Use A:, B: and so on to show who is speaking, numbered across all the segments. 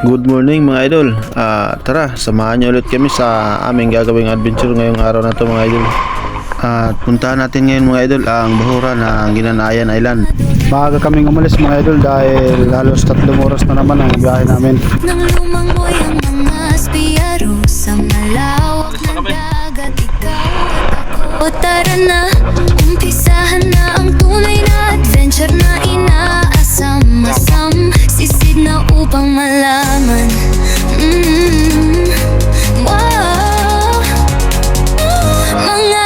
A: Good morning mga idol. Ah, tara, samahan niyo ulit kami sa aming gagawing adventure ngayong araw na to mga idol. At puntahan natin ngayon mga idol ang bahura ng Ginanayan Island.
B: Maaga kaming umalis mga idol dahil halos tatlong oras na naman ang biyahe namin.
C: Nang lumangoy ang mga spiyaro sa malawak na dagat Ikaw at ako Tara na, umpisahan na ang tunay na adventure na inaasam-asam Sisid na upang malaman. Mm. Wow.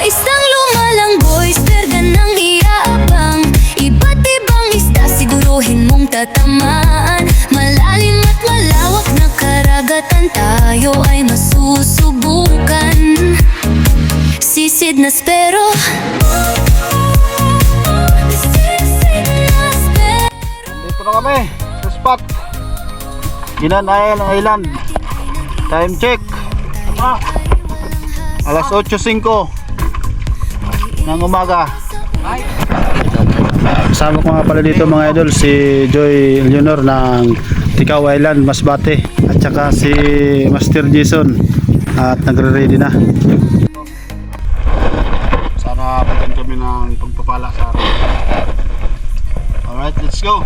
C: Isang lumalang boys Perga ng iyaabang Iba't ibang mong tatamaan. Malalim at malawak na karagatan Tayo ay masusubukan. Sisid na
B: kami sa spot. Ginanayan Island. Time check. Alas 8.05 ng umaga. Kasama ko nga pala dito mga idol si Joy Leonor ng Tikaw Island, Masbate at saka si Master Jason at nagre-ready na. Sana pagyan kami ng pagpapala sa araw. Alright, let's go!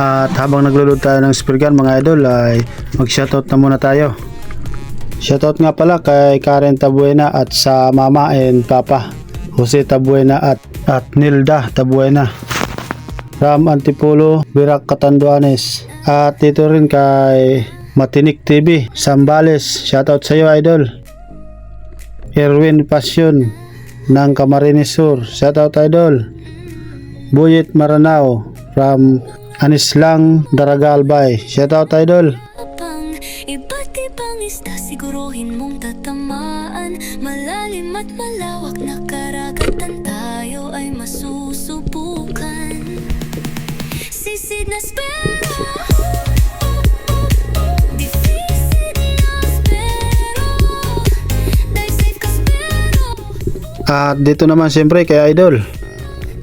B: At habang naglulod tayo ng spear gun mga idol ay mag-shoutout na muna tayo. Shoutout nga pala kay Karen Tabuena at sa mama and papa Jose Tabuena at, at Nilda Tabuena. Ram Antipolo, Birak Katanduanes. At dito rin kay Matinik TV, Sambales. Shoutout sa iyo idol. Erwin Passion ng Camarines Sur. Shoutout idol. Buyit Maranao from Anislang Daragalbay. Shoutout idol.
C: Pang iba't ibang isda Siguruhin mong tatamaan Malalim at malawak na karagatan Tayo ay masusubukan Sisid na spero
B: At dito naman siyempre kay Idol.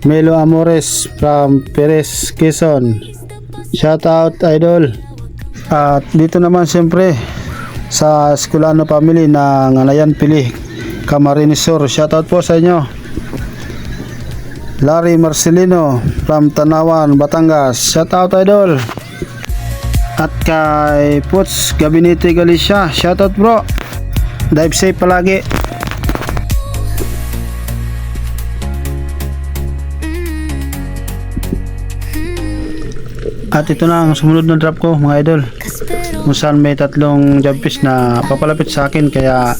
B: Melo Amores from Perez, Quezon. Shoutout Idol. At dito naman siyempre sa Esculano family ng Alayan Pili, Camarines Sur. Shoutout po sa inyo. Larry Marcelino from Tanawan, Batangas. Shoutout Idol. At kay Puts Gabinete Galicia. Shoutout bro. Dive safe palagi. At ito na ang sumunod na drop ko mga idol. Kung saan may tatlong jump fish na papalapit sa akin kaya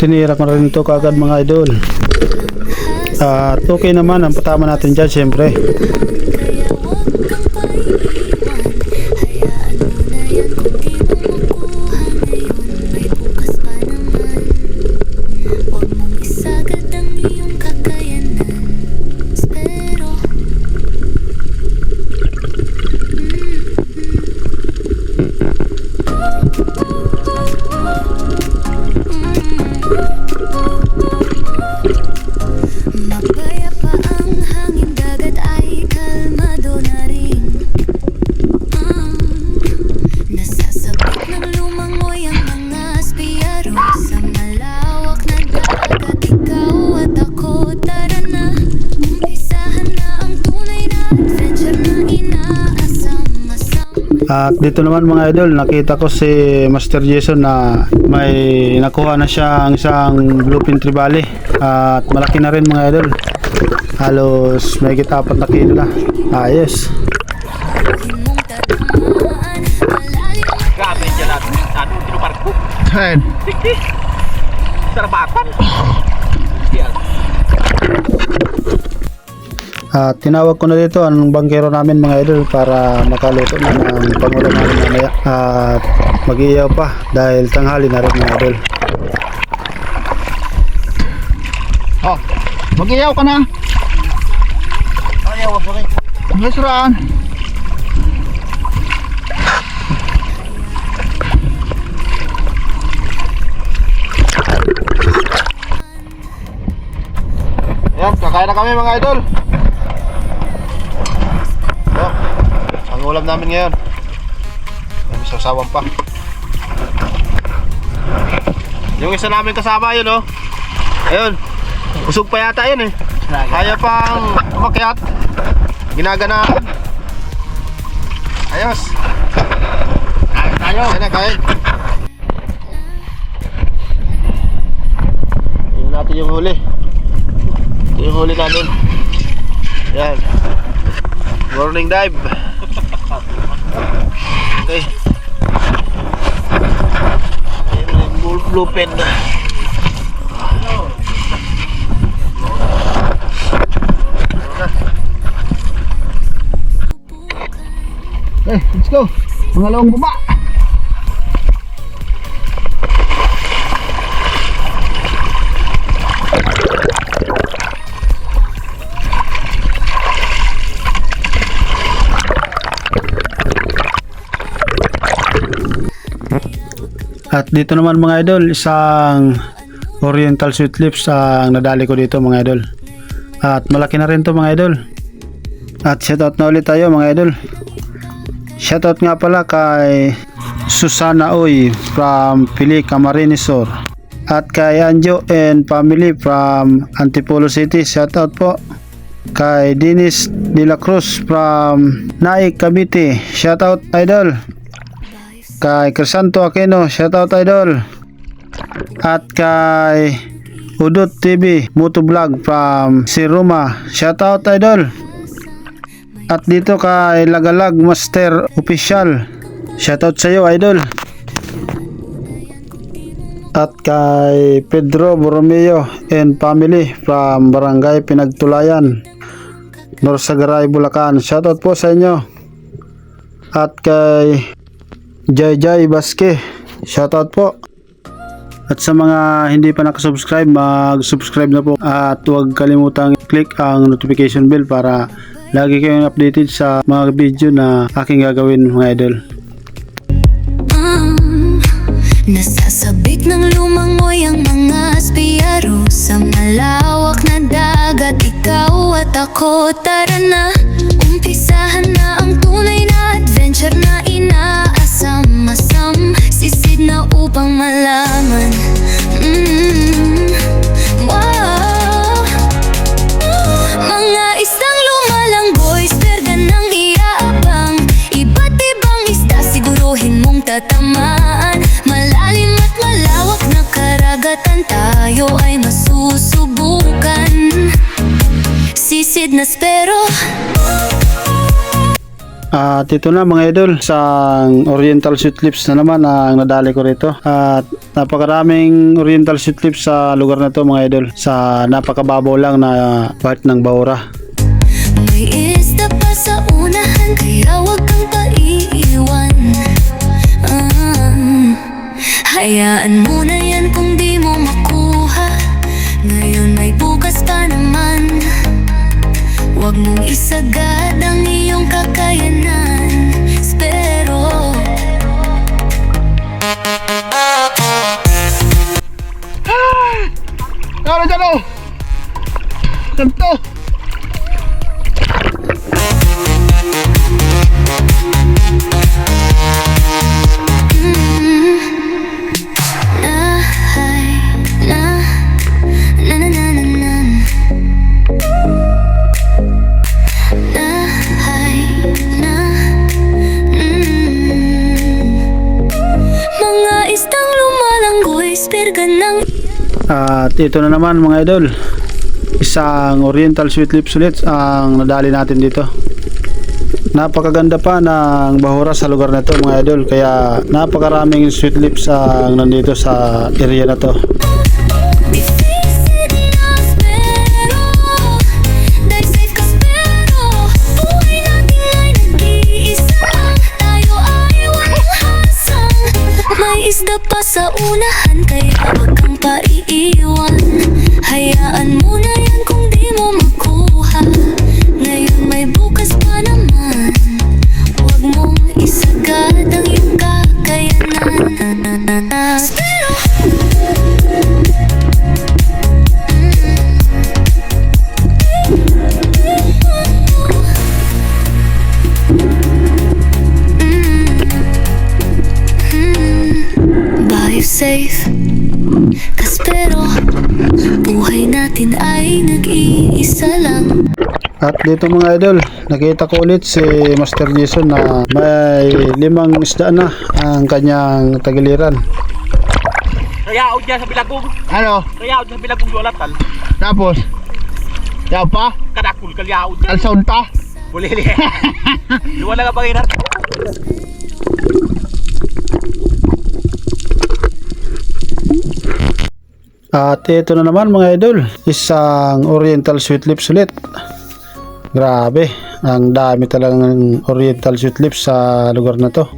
B: tinira ko rin ito kagad mga idol. At okay naman ang patama natin dyan syempre.
C: At
B: dito naman mga idol nakita ko si Master Jason na may nakuha na siya ang isang bluefin tribali. At malaki na rin mga idol. Halos may apat na kilo na. Ayos.
C: Malalim
D: Grabe yung ano, tinuparko.
B: Ayun.
D: Sarabatan. Yan.
B: At tinawag ko na dito ang bangkero namin mga idol para makaluto na ng pangulam namin mamaya. At mag-iiyaw pa dahil tanghali na rin mga idol. Oh, mag-iiyaw ka na.
D: Ayaw, wag mo rin.
B: Yes, Ran.
D: Yan, kakain na kami mga idol.
A: Ulam namin ngayon. May sasawan pa. Yung isa namin kasama yun oh. Ayun. Busog pa yata yun eh. Kaya pang umakyat. Ginaganaan. Ayos.
D: Kain tayo.
A: Kain na, kain. Tingnan natin yung huli. Ito yung huli namin. Yan. Morning dive. Okay. Blue, pen.
D: Eh, let's go. Mga lawang baba.
B: At dito naman mga idol, isang Oriental Sweet Lips ang nadali ko dito mga idol. At malaki na rin to mga idol. At shoutout na ulit tayo mga idol. Shoutout nga pala kay Susana Oy from Pili Camarines Sur. At kay Anjo and family from Antipolo City. Shoutout po. Kay Dennis De La Cruz from Naik Cavite. Shoutout idol kay Crisanto Aquino, shoutout idol. At kay Udot TV Motovlog from Siruma, shoutout idol. At dito kay Lagalag Master Official, shoutout sa iyo idol. At kay Pedro Borromeo and family from Barangay Pinagtulayan, Norsagaray, Bulacan, shoutout po sa inyo. At kay Jai Jai Baske. Shoutout po. At sa mga hindi pa nakasubscribe, mag-subscribe na po. At huwag kalimutang click ang notification bell para lagi kayong updated sa mga video na aking gagawin mga idol.
C: Mm, Nasasabik ng lumangoy ang mga spiyaro Sa malawak na dagat Ikaw at ako Tara na Umpisahan na ang tunay na adventure na inaasam-asam Sisid na upang malaman. Mm, Wow At
B: ito na mga idol, isang Oriental Sweet Lips na naman ang nadali ko rito. At napakaraming Oriental Sweet Lips sa lugar na to mga idol. Sa napakababaw lang na part ng Baura.
C: May isda pa sa unahan Kaya wag kang paiiwan Ah, Hayaan mo na yan kung di mo makuha Ngayon may bukas pa naman Huwag mong isagad ang iyong kakayanan
D: Ano dyan oh? Ganto.
C: na
B: At ito na naman mga idol. Isang Oriental Sweet Lips ulit ang nadali natin dito. Napakaganda pa ng bahura sa lugar na to mga idol. Kaya napakaraming sweet lips ang nandito sa area na to.
C: Pa sa unahan Kaya wag kang paiiwan Hayaan mo na lang
B: At dito mga idol, nakita ko ulit si Master Jason na may limang isda na ang kanyang tagiliran.
E: Kaya dyan sa bilagong.
D: Ano?
E: Kaya dyan sa bilagong yualatan.
D: Tapos? Yaw pa?
E: Kadakul kalyaw dyan.
D: Alson pa?
E: Bulili. Luwala ka panginan.
B: At ito na naman mga idol, isang Oriental Sweet Lips ulit. Grabe, ang dami talagang Oriental Sweet Lips sa lugar na to.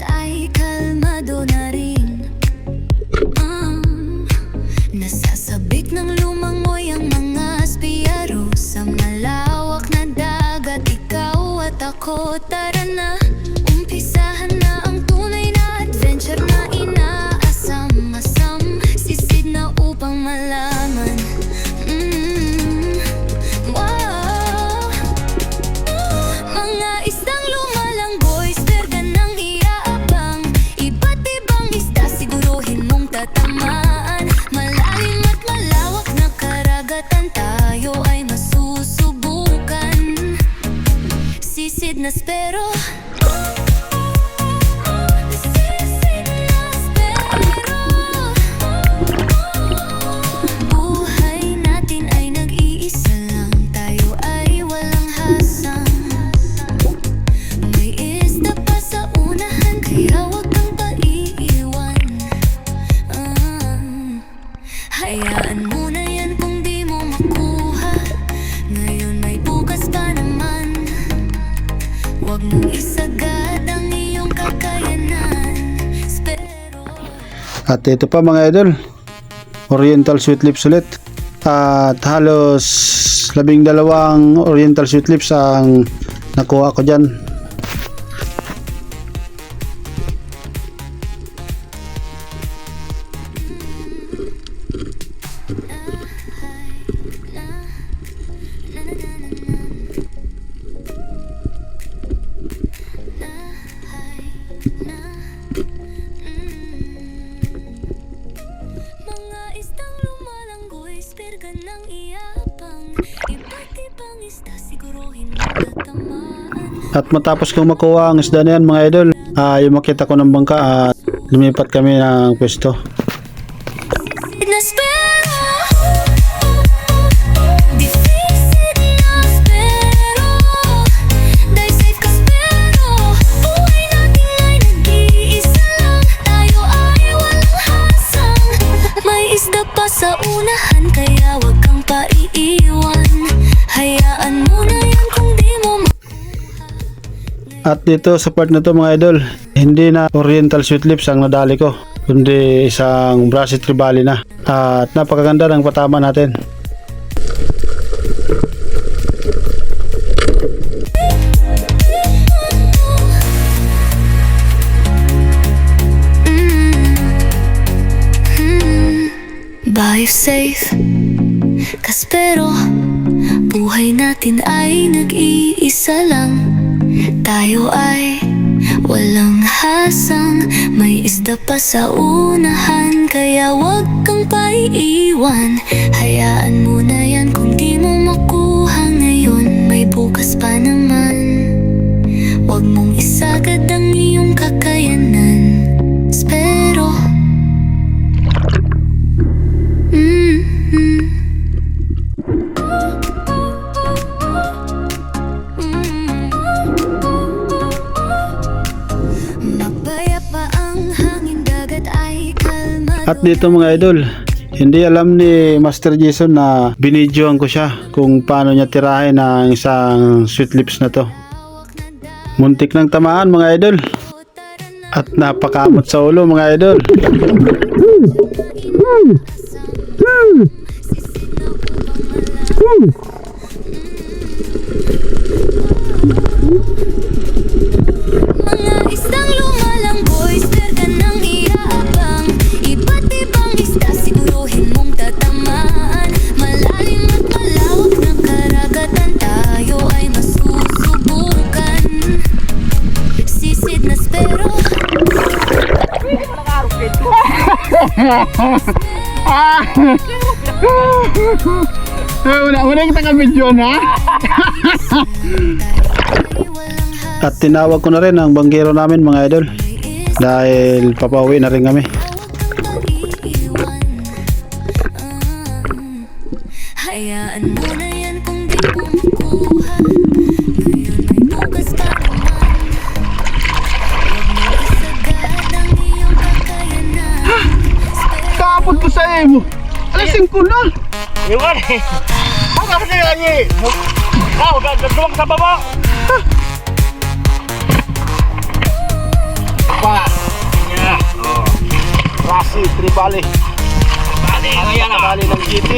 C: At
B: ito pa mga idol, Oriental Sweet Lips ulit. At halos labing dalawang Oriental Sweet Lips ang nakuha ko dyan. At matapos kong makuha ang isda na yan mga idol, ah yung makita ko ng bangka at lumipat kami ng pwesto.
C: sa unahan Kaya wag kang paiiwan Hayaan mo na
B: At dito sa part na to mga idol, hindi na Oriental Sweet Lips ang nadali ko, kundi isang Brasi Tribali na. At napakaganda ng patama natin.
C: Bahay safe Kaspero Buhay natin ay nag-iisa lang Tayo ay walang hasang May isda pa sa unahan. Kaya wag kang paiiwan. Hayaan mo na yan kung di mo makuha ngayon. May bukas pa naman. Wag mong isagad ang iyong kakayanan
B: At dito mga idol, hindi alam ni Master Jason na binidyoan ko siya kung paano niya tirahin ang isang sweet lips na to. Muntik ng tamaan mga idol. At napakamot sa ulo mga idol.
C: Mga Sisid na spero
D: Una-una kita ka-video na.
B: At tinawag ko na rin ang banggero namin mga idol. Dahil papauwi na rin kami.
C: Hayaan mo na yan kung di mo
D: Kapot ko sa imo. Alasing ko na.
E: Iwan eh. Ang kapit na yan eh. Kau, gagawang sa baba.
D: Pa. Yeah. Oh. Rasi, tribali.
E: Bali, kaya na.
D: Tribali ng GT.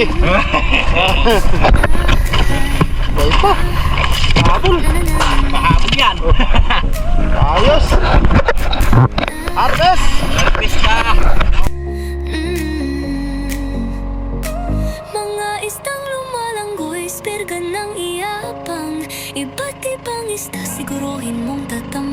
D: Bay pa. Habol.
E: Pahabol yan.
D: Ayos. Harvest.
E: Pista.
C: Mga Iba't ibang isda, siguruhin mong tatamaan